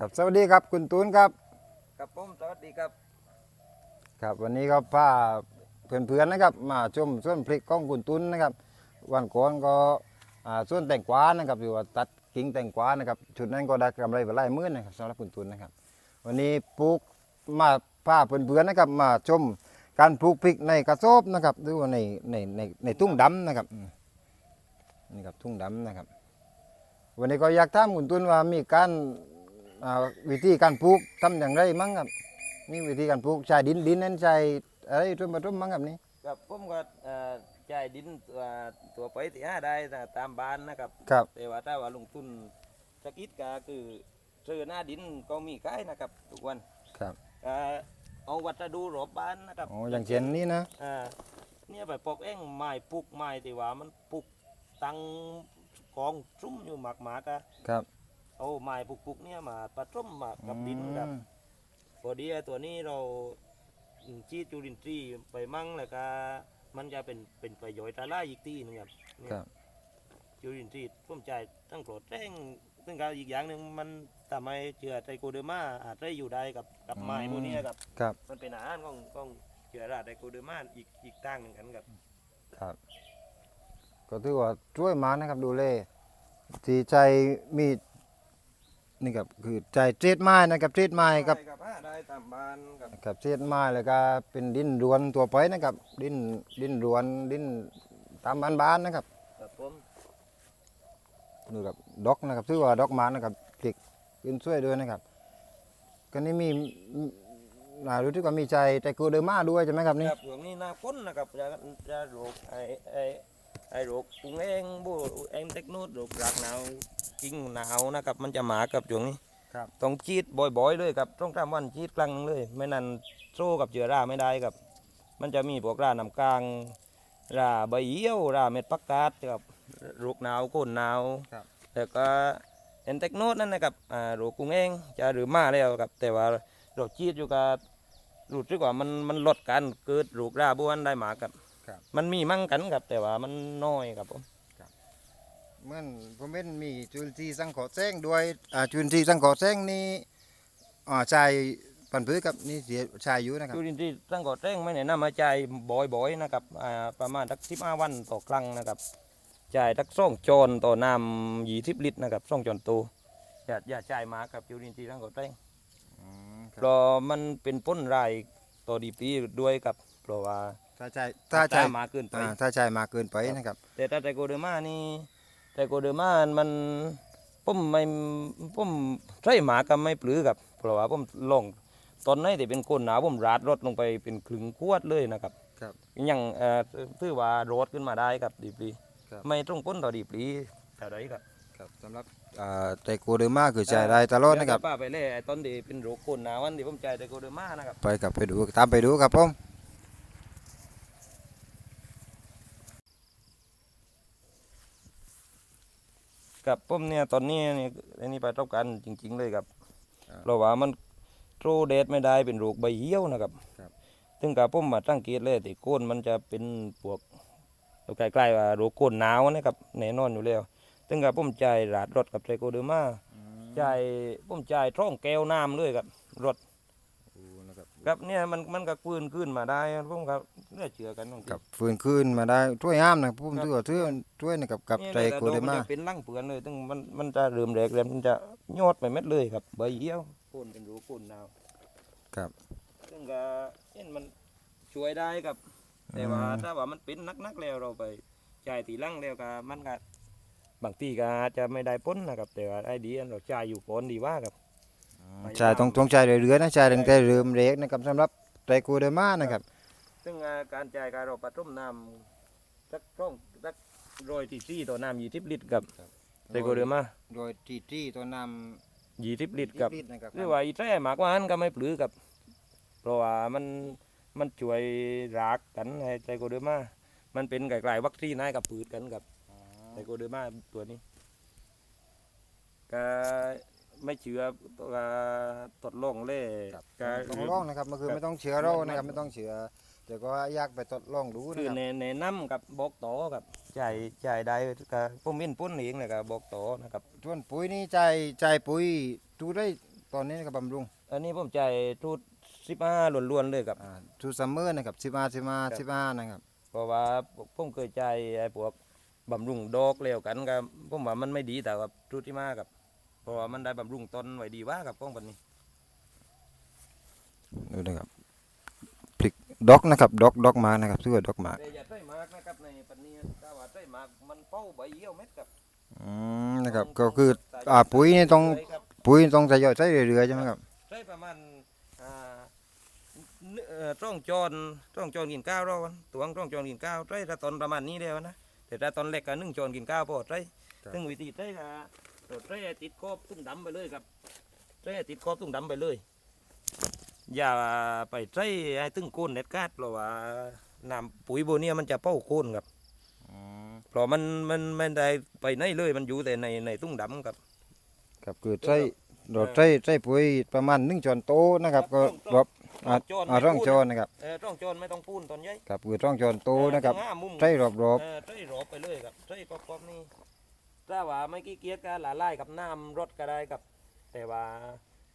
ครับสวัสดีครับคุณตูนครับครับผมสวัสดีครับ ครับวันนี้ก็พาเพื่อนๆนะครับ มาชมสวนพริกของคุณตูนนะครับ วันก่อนก็อ่าสวนแตงกวานะครับหรือว่าตัดกิ่งแตงกวานะครับชุดนั้นก็ได้กำไรไปหลายหมื่นนะครับสำหรับคุณตูนนะครับ วันนี้ปลูกมาพาเพื่อนๆนะครับ มาชมการปลูกพริกในกระสอบนะครับหรือว่าในในในในทุ่งดำนะครับอืมนี่ครับทุ่งดำนะครับ วันนี้ก็อยากถามคุณตูนว่ามีการอ่า วิธีการปลูกทำอย่างไรมั้งครับ นี่วิธีการปลูกใช้ดินดินนั้นใช้อะไรทุ่มมาทุ่มมั้งครับนี่ครับผมก็เอ่อจ่ายดินตัวตัวไปที่ห้าได้นะตามบ้านนะครับครับแต่ว่าถ้าว่าลงทุนสักอิดก็คือซื้อหน้าดินก็มีขายนะครับทุกวันครับก็เอาวัสดุรอบบ้านนะครับอ๋ออย่างเช่นนี้นะอ่าเนี่ยไปปลูกเองไม้ปลูกไม้ที่ว่ามันปลูกตั้งกองซุ้มอยู่หมากหมากๆอะครับ เอาไม้ปลูกๆเนี่ยมาผสมมากับดินครับอืมพอดีไอ้ตัวนี้เราชีดจุลินทรีย์ไปมั่งแล้วก็มันจะเป็นเป็นประโยชน์อะไรอีกที่หนึงครับเนี่ยครับจุลินทรีย์ร่วมใจตั้งโปรดแรงซึ่งก็อีกอย่างหนึ่งมันทำให้เชื้อไตรโคเดอร์มาอาจจะอยู่ได้กับกับไม้พวกนี้ครับครับ มันเป็นอาหารของของเชื้อราไตรโคเดอร์มาอีกอีกตั้งหนึ่งกันครับ ครับ ก็ถือว่าช่วยมานะครับดูแลที่ใจมี นี่ครับคือใจเทรดไม้นะครับเทรดไม้ครับได้ครับอ่าได้ตามบ้านครับกับเทรดไม้แล้วก็เป็นดินรวนตัวไปนะครับ ดินดินรวนดินตามบ้านๆนะครับครับผมดูครับดอกนะครับถือว่าดอกไมานะครับพลิกขึ้นช่วยด้วยนะครับก็นี่มีอ่ารู้ที่ว่ามีใจไตรโคเดอร์มาด้วยใช่ไหมครับนี่ครับช่วงนี้หน้าฝนนะครับจะจะโรคไอไอไอโรคกุ้งเองบูเองเทคโนโรครากหนาว กิ่งหนาวนะครับ มันจะมากับช่วงนี้ครับต้องฉีดบ่อยๆเลยครับต้องทำวันฉีดครั้งหนึ่งเลย ไม่นั้นโซ่กับเชื้อราไม่ได้ครับ มันจะมีพวกราน้ำกลางราใบเหี่ยวราเม็ดพักกาดครับโรคหนาวโคนหนาวครับแล้วก็เอ็นเทคโนนั่นนะครับอ่าโรคกุ้งเองจะหรือมาแล้วครับ แต่ว่าเราฉีดอยู่กับรู้สึกว่ามันมันลดการเกิดโรคราบ้วนได้หมากับครับมันมีมั่งกันครับ แต่ว่ามันน้อยครับผม เหมื่อนผมเป็นมีจุลทรีย์สังเคราะห์แสงด้วยอ่าจุลทรีย์สังเคราะห์แสงนี่อ่าชายปันพื้กับนี่เสียชายอยู่นะครับจุลินทรีย์ตั้งก่อแจ้งไม่แนะนำมาจ่ายบ่อยๆนะครับอ่าประมาณสักสิบห้าวันต่อครั้งนะครับจ่ายสักสองจอนต่อน้ำยี่สิบลิตรนะครับสองจอนโตอย่าอย่าจ่ายมากกับจุลินทรีย์ตั้งก่อแจ้งอืมคเพรับราะมันเป็นพ้นรายต่อดีปีด้วยครับเพราะว่าถ้าชายถ้าชายมากเกินไป อ่าถ้าชายมากเกินไปนะครับ แต่ถ้าไตรโกเดอร์มานี่ ไตรโกเดอร์มามันผมไม่ผมใช้หมาก็ไม่ปลือกับเพราะว่าผมลองตอนนี้ที่เป็นคนหนาวผมราดรถลงไปเป็นครึ่งขวดเลยนะครับครับยังเอ่อถือว่ารถขึ้นมาได้ครับดีปลีครับ ไม่ต้องพ้นต่อดีปลีเท่าไรครับครับสำหรับอ่าไตรโคเดอร์มาคือชายได้ตลอดนะครับ เยวป้าไปเล่ไอ้ตอนที่เป็นโรคคนหนาวันที่ผมจ่ายไตรโกเดอร์มานะครับ ไปกับไปดูตามไปดูครับผม กับผมเนี่ยตอนนี้เนี่ยอันนี้ไปรับกันจริง ๆ เลยครับเพราะว่ามันโตรเดดไม่ได้เป็นโรคใบเหี่ยวนะครับซึ่งกับผมมาตั้งเกตเลยที่โคนมันจะเป็นพวกใกล้ๆว่าโรคโคนหนาวนะครับแน่นอนอยู่แล้ว ซึ่งกับผมจ่ายราดรถกับไตรโกเดอร์มาจ่ายผมจ่ายท่องแก้วน้ำเลยครับรถดูนะ ครับครับเนี่ยมันมันก็ฟื้นขึ้นมาได้ผมครับเลือเชื่อกันตรงกับฟื้นคืนมาได้ช่วยห้ามนะผมถือว่าช่วยช่วยนะครับกับนี่ไตรเลยโคแต่เดดออกมันร์มาจะเป็นร่างเปลือนเลยซึ่งมันมันจะเริ่มแรกแล้วมันจะยอดไปเม็ดเลยครับใบเหี่ยวโคนเป็นรูโคนหนาวครับซึ่งก็เห็นมันช่วยได้ครับ แต่ว่าถ้าว่ามันเป็นนักๆแล้วเราไปจ่ายตีหลังแล้วก็มันก็บางทีก็อาจจะไม่ได้พ้นนะครับ แต่ว่าไอ้ดีอันเราจ่ายอยู่ก่อนดีว่าครับ ชายต้องต้องชายเรื่อยๆนะชายตั้งแต่เริ่มเล็กนะครับสำหรับไตรโคเดอร์มานะครับ ซึ่งอ่าการจ่ายการเราปฐมน้ำสักร่องสักรอยที่ซี่ต่อน้ำยี่สิบลิตรกับไตรโกเดอร์มาโดยทีที่ตัวนำยี่สิบลิตรกับนะครับหรือว่าอีแท้หมากกว่านั้นก็ไม่ปลือกับ เพราะว่ามันมันช่วยรากกันไอ้ไตรโกเดอร์มา มันเป็นไกลๆวัคซีนให้กับปืดกันกับไตรโกเดอร์มาตัวนี้ก็ ไม่เชื่อก็ทดลองเล่ครับก็ต้องลองนะครับมันคือครับไม่ต้องเชื้อเรานะครับไม่ต้องเชื้อแต่ก็อยากไปทดลองดูคืนะอครับ ในในน้ำกับบอกต่อกับจ่ายจ่ายได้ก็ผมเห็นปุ้นเองเลยกับบอกต่อนะครับ ส่วนปุ๋ยนี่ใจใจปุ๋ยดูได้ตตอนนี้นะครับบำรุงอันนี้ผมใจายทูดสิบห้าล้วนๆเลยครับ อ่าชูซัมเมอร์นะครับสิบห้าสิบห้าสิบห้านะครับเพราะว่าผมเคยใจายไอ้พวกบำรุงดอกแล้วกันครับผมว่ามันไม่ดีแต่กับทูดที่มาครับ เพราะว่ามันได้บำรุงต้นไว้ดีว่ากับกล้องปันนี้ดูนะครับพริกดอกนะครับดอกดอกหมากนะครับชื่อว่าดอกหมากแต่อย่าใส่มากนะครับในปันนี้ถ้าว่าใส่มากมันเป้าใบเยี่ยวเม็ดครับอืมนะครับก็คืออ่าปุ๋ยนี่ต้องครับปุ๋ยต้องใส่ย่อยใส่เรื่อยๆใช่ไหมครับใช้ประมาณอ่าเนื้อเอ่อต้องจอนต้องจอนกินข้าวเราตวงต้องจอนกินข้าวใช้ถ้าตอนประมาณนี้แล้วนะแต่ถ้าตอนเล็กก็นึ่งจอนกินข้าวพอใช้ซึ่งวิธีใช้ก็ เราใช้ติดกอบตุ้งดำไปเลยครับใช้ติดกอบตุ้งดำไปเลย อย่าไปใช้ไอ้ตึ้งโคนเด็ดขาดเพราะว่าน้ำปุ๋ยโบเนี้ยมันจะเป้าโคนครับอืมเพราะมันมันไม่ได้ไปไหนเลยมันอยู่แต่ในในตุ้งดำครับครับคือใส่เราใส่ใส่ปุ๋ยประมาณหนึ่งช้อนโต๊ะนะครับ ก็รอบอ่าจอนอ่าร่องจอนนะครับเออต้องจอนไม่ต้องพูนตอนใหญ่ครับคือร่องจอนโต๊ะนะครับเออต้องห้ามุมใส่รอบเออใส่รอบไปเลยครับใส่กรอบๆนี่ ถ้าว่าไม่ขี้เกียจก็ละลายกับน้ำรถก็ได้ครับ แต่ว่า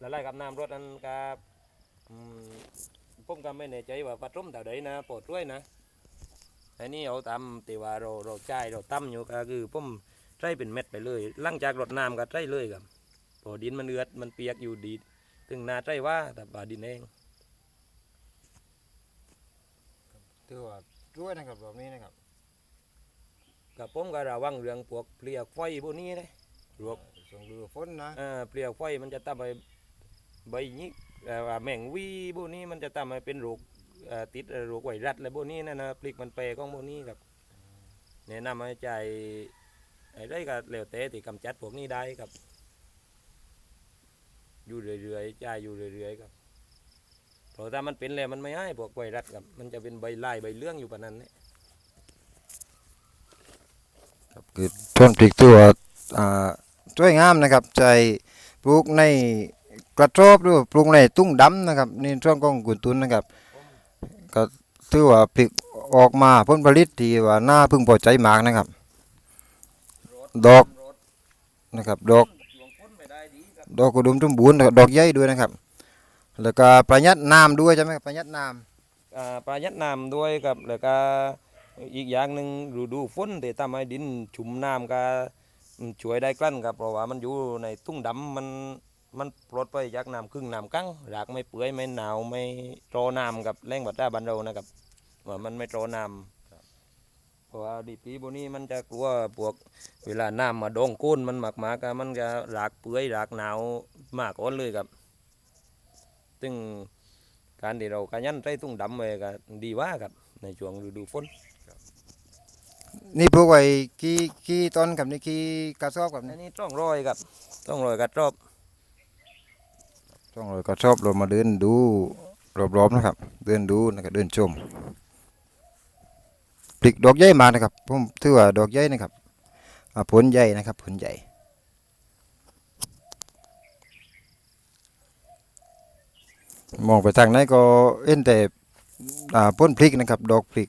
ละลายกับน้ำรถนั้นก็ผมก็ไม่แน่ใจว่าผสมแต่ใดนะโปรดด้วยนะอันนี้เอาตามแต่ว่าเราเราจ่ายเราตั้มอยู่ก็คือผมใส่เป็นเม็ดไปเลยหลังจากรดน้ำก็ใส่เลยครับพอดินมันเอือดมันเปียกอยู่ดีถึงนาใส่ว่าแต่ว่าดินเองๆถือว่าช่วยนะครับแบบนี้นะครับ กับผมก็ระวังเรื่องพวกเปลือกไฟพวกนี้เลยพวกส่งเรือฝนนะเอ่อเปลือกไฟมันจะทำให้ใบนี้เอ่อว่าแมงวีพวกนี้มันจะทำให้เป็นโรคเอ่อติดโรคไวรัสอะไรพวกนี้นะนะพลิกมันแปรของพวกนี้ครับแนะนำให้ใจายไอ้ได้ก็แล้วแต่ที่กำจัดพวกนี้ได้ครับ อยู่เรื่อยๆจ่ายอยู่เรื่อยๆครับเพราะถ้ามันเป็นแล้วมันไม่ให้พวกไวรัสครับ มันจะเป็นใบลายใบเลื่องอยู่ปานนั้นเนี่ย ครับคือต้นพริกตัวอ่าสวยงามนะครับใจปลูกในกระโจบหรือปลูกในตุ้งดำนะครับนี่ช่วงของกุนตุนนะครับก็ถือว่าพริกออกมาผลผลิตที่ว่าหน่าพึ่งพอใจมากนะครับ ดอกนะครับ ดอกดอกกระดุมสมบูรณ์นะครับดอกใหญ่ด้วยนะครับ แล้วก็ประหยัดน้ำด้วยใช่ไหมครับประหยัดน้อ่าประหยัดน้ำด้วยครับแล้วก็ อีกอย่างหนึ่งฤดูฝนที่ทำให้ดินชุ่มน้ำก็ช่วยได้กลั้นครับเพราะว่ามันอยู่ในตุ้งดำมันมันปลดไปจากน้ำครึ่งน้ำกั้งรากไม่เปื่อยไม่หนาวไม่โตน้ำกับแรงบัดด้าบันเรานะครับว่ามันไม่โตน้ำเพราะว่าดีปีพวกนี้มันจะกลัวพวกเวลาน้ำมาดองก้นมันหมักหมากมันจะรากเปื่อยรากหนาวมากอ่อนเลยครับ ซึ่งการที่เราขยันใส่ตุ้งดำไปก็ดีว่าครับในช่วงฤดูฝน นี่ปลูกไว้กี่กี่ต้นครับนี่กี่กระสอบครับอันี่นนี้ต้องรอยครับต้องรอยกระรอบต้องเลยกระสอบเรามาเดินดูรอบๆนะครับ เดินดูนะครับเดินชมพริกดอกใหญ่มากนะครับผมถือว่าดอกใหญ่นะครับอ่าผลใหญ่นะครับ ผลใหญ่ มองไปทางไหนก็เห็นแต่อ่าพ้นพริกนะครับ ดอกพริก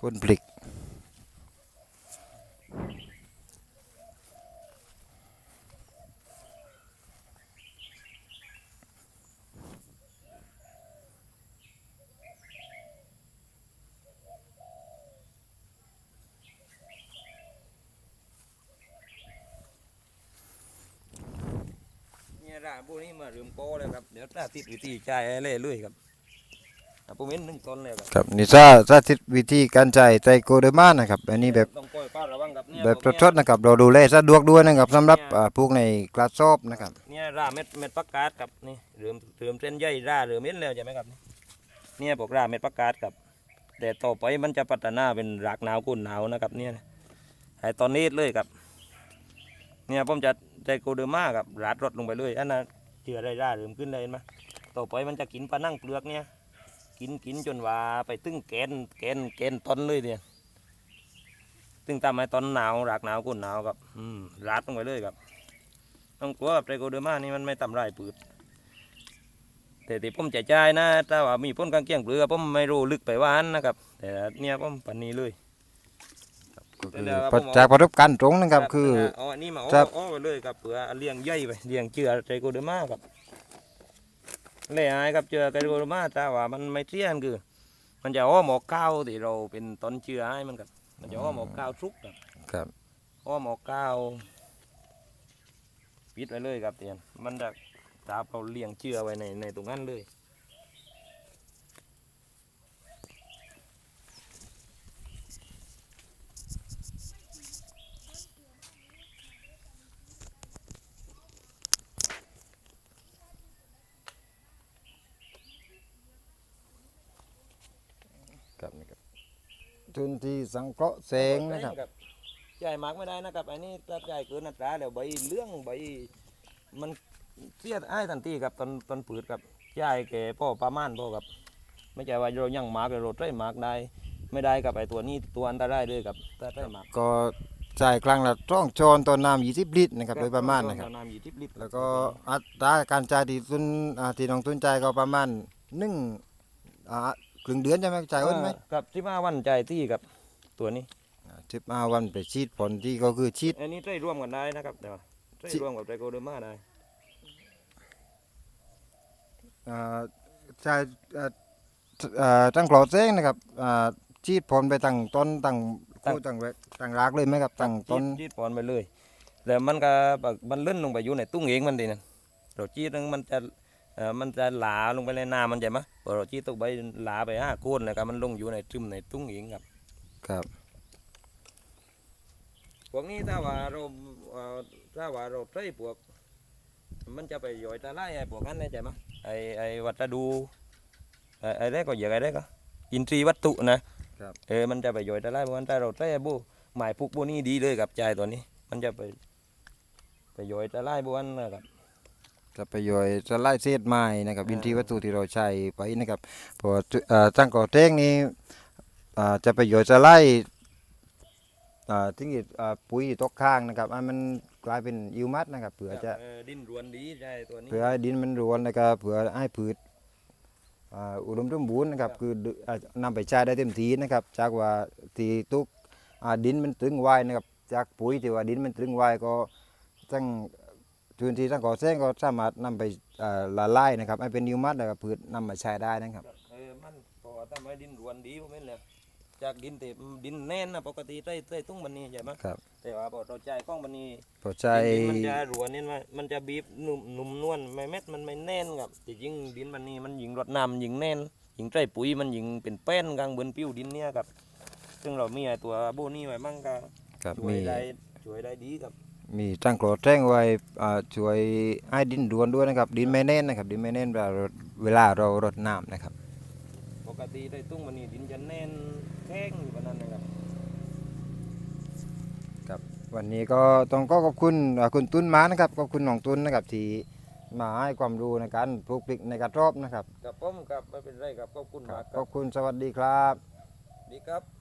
พ้นพริกเนี่ยร้านพวกนี้มาเริ่มโปแล้วครับ เดี๋ยวถ้าติดวิธีจ่ายอะไรเรื่อยครับอะผมเห็นหนึ่งต้นแล้วครับ ครับนี่ซาสาธิตวิธีการใช้ไตรโกเดอร์มานะครับ อันนี้แบบต้อง แบบพวกสดๆนะครับเราดูแลสะดวกด้วยนะครับสำหรับอ่าปลูกในกระสอบนะครับเนี่ยร่าเม็ดเม็ดประกาศครับนี่เริ่มเริ่มเส้นใหญ่ร่าเริ่มเห็นแล้วใช่ไหมครับเนี่ยพวกร่าเม็ดประกาศครับแต่ต่อไปมันจะพัฒนาเป็นรากหนาวกุนหนาวนะครับเนี่ยไอ้ตอนนี้เลยครับ เนี่ยผมจะใจโกเดอร์มากับราดรถลงไปเลยอันนั้นเจือได้ร่าเริ่มขึ้นเลยเห็นไหมต่อไปมันจะกินปลานั่งเปลือกเนี่ยกินกินจนว่าไปตึ้งแกนแกนแกนต้นเลยเนี่ย ตึ้งทำให้ต้นหนาวรากหนาวกุนหนาวครับอืมราดลงไปเลยครับ ต้องกลัวกับไตรโกเดอร์มานี่มันไม่ทำลายพืชแต่ที่ผมจะจ่ายนะถ้าว่ามีพ้นกางเกียงเปลือกผมไม่รู้ลึกไปว่าอันนะครับ แต่เนี่ยผมปันนี้เลยก็เดี๋คืยวอเดี๋ยวครับประผมเอาจากประสบการณ์ตรงนะครับคือเอาอันนี้มาครัอ้บออ้อไปเลยครับเผื่อเลี้ยงย่อยไปเลี้ยงเจือไตรโกเดอร์มาครับเล่หายครับเจือไกโรมาแต่ว่ามันไม่เที่ยนคือ มันจะอ้อมออกก้าวที่เราเป็นต้นเชื้อให้มันครับ มันจะอ้อมออกก้าวทุกครับครับอ้อมออกก้าวปิดไว้เลยครับเตียนมันจะจับเราเลี้ยงเชื้อไว้ในในตรงนั้นเลย ครับนี่ครับ ทุนที่สังเคราะห์แสงนะครับ ใหญ่มากไม่ได้นะครับ อันนี้ถ้าใหญ่เกินอัตราแล้วใบเลื่องใบมันเสียดไอ้ายทันทีครับตอนตอนปืดครับใหญ่แก่พ่อประมาณพ่อครับ ไม่ใช่ว่าเรายังมากเราใช้มากได้ไม่ได้กับไอ้ตัวนี้ตัวอันตรายเลยครับถ้าใช้มากก็จ่ายครั้งละต้องจอนต่อน้ำ20ลิตรนะครับโดยประมาณนะครับ น้ำยี่สิบลิตรแล้วก็อัตราการจ่ายที่ทุนอ่าที่น้องทุนจ่ายก็ประมาณหนึ่งอ่า ครึ่งเดือนใช่ไหมจ่ายอ้นไหมเออครับที่มาวันใจายที่กับตัวนี้สิบห้าวันไปฉีดผลที่ก็คือฉีดอันนี้ใช้ร่วมกันได้นะครับเดี๋ยวใช้ที่ร่วมกับไตรโคเดอร์มาได้อ่าจ่ายอ่าอ่าตั้งกรอแสงนะครับอ่าฉีดผลไปตั้งต้นตั้งคู่ตั้งแรกตั้งรากเลยไหมครับตั้งต้นจีดปอนไปเลยแล้วมันก็แบบมันเลื่อนลงไปอยู่ในตุ้งเองมันดีนั่นเราจีดนึงมันจะเอ่อ มันจะหลาลงไปในน้ำมันใช่ไหมพอเราจีดตกไปหลาไปห้าโคนแล้วก็มันลงอยู่ในซึมในตุ้งเองครับ ครับ พวกนี้ถ้าว่าเราเอ่อถ้าว่าเราใช้พวก มันจะไปย่อยตะไลไอ้พวกนั้นได้ใช่ไหมไอ้ไอ้วัตดูไอ้ไอ้ได้ก็อย่างไอ้ได้ก็อินทรีย์วัตถุนะครับเออมันจะไปย่อยตะไลพวกนั้นถ้าเราใช้ไอ้บูหมายพวกพวกนี้ดีเลยกับใจตัวนี้ มันจะไปไปย่อยตะไลพวกนั้นนะครับ จะประโยชน์จะไล่เศษไม้นะครับอินทรีย์วัตถุที่เราใช้ไปนะครับเพออ่าตั้งกรอแสงนี้อ่าจะประโยชน์จะไล่อ่าทิ้งอีกอ่าปุ๋ยตกข้างนะครับให้มันกลายเป็นยิวมัดนะครับเผื่อจะเออดินรวนดีใช่ตัวนี้เพื่อให้ดินมันรวนแล้วก็เพื่อให้พืชอ่าอุดมสมบูรณ์นะครับคือดึอ่านำไปใช้ได้เต็มที่นะครับ จากว่าที่ตุกอ่าดินมันตึงไว้นะครับจากปุ๋ยที่ว่าดินมันตึงไว้ก็ทั้ง พื้นที่ทั้งก่อแสร้งก็สามารถนำไปอ่าละลายนะครับให้เป็นนิวมัดแล้วก็พืชนำมาใช้ได้นะครับเออมันพอทำให้ดินรวนดีพวกนี้เลยจากดินเต็มดินแน่นนะปกติใต้ใต้ตุ้งมันนี่ใช่ไหมครับแต่ว่าพอเราใจกล้องมันนี่พอใช้ดินมันจะรวนเนี่ยมันมันจะบีบนุ่มนุ่มนวลไม่เม็ดมันไม่แน่นครับแต่ยิ่งดินมันนี่มันยิงรดน้ำยิงแน่นยิงใส่ปุ๋ยมันยิงเป็นแป้นกลางบนผิวดินเนี่ยครับซึ่งเรามีไอ้ตัวโบนี่ไว้มั่งก็ครับช่วมียได้ช่วยได้ดีครับ มีตั้งกรอแจ้งไว้อ่าช่วยให้ดินรวนด้วยนะครับ ดินไม่แน่นนะครับ ดินไม่แน่นเวลาเราเวลาเรารดน้ำนะครับ ปกติใต้ตุ้งมันนี่ดินจะแน่นแข็งอยู่แบบนั้นนะครับวันนี้ก็ต้องก็ขอบคุณอ่าคุณตุ้นมานะครับขอบคุณน้องตุ้นนะครับที่มาให้ความรู้ในการปลูกพริกในกระรอบนะครับกับผมครับไม่เป็นไรครับขอบคุณครัมาบกคขรัอบบคุณสวัสดีครับ ดีครับ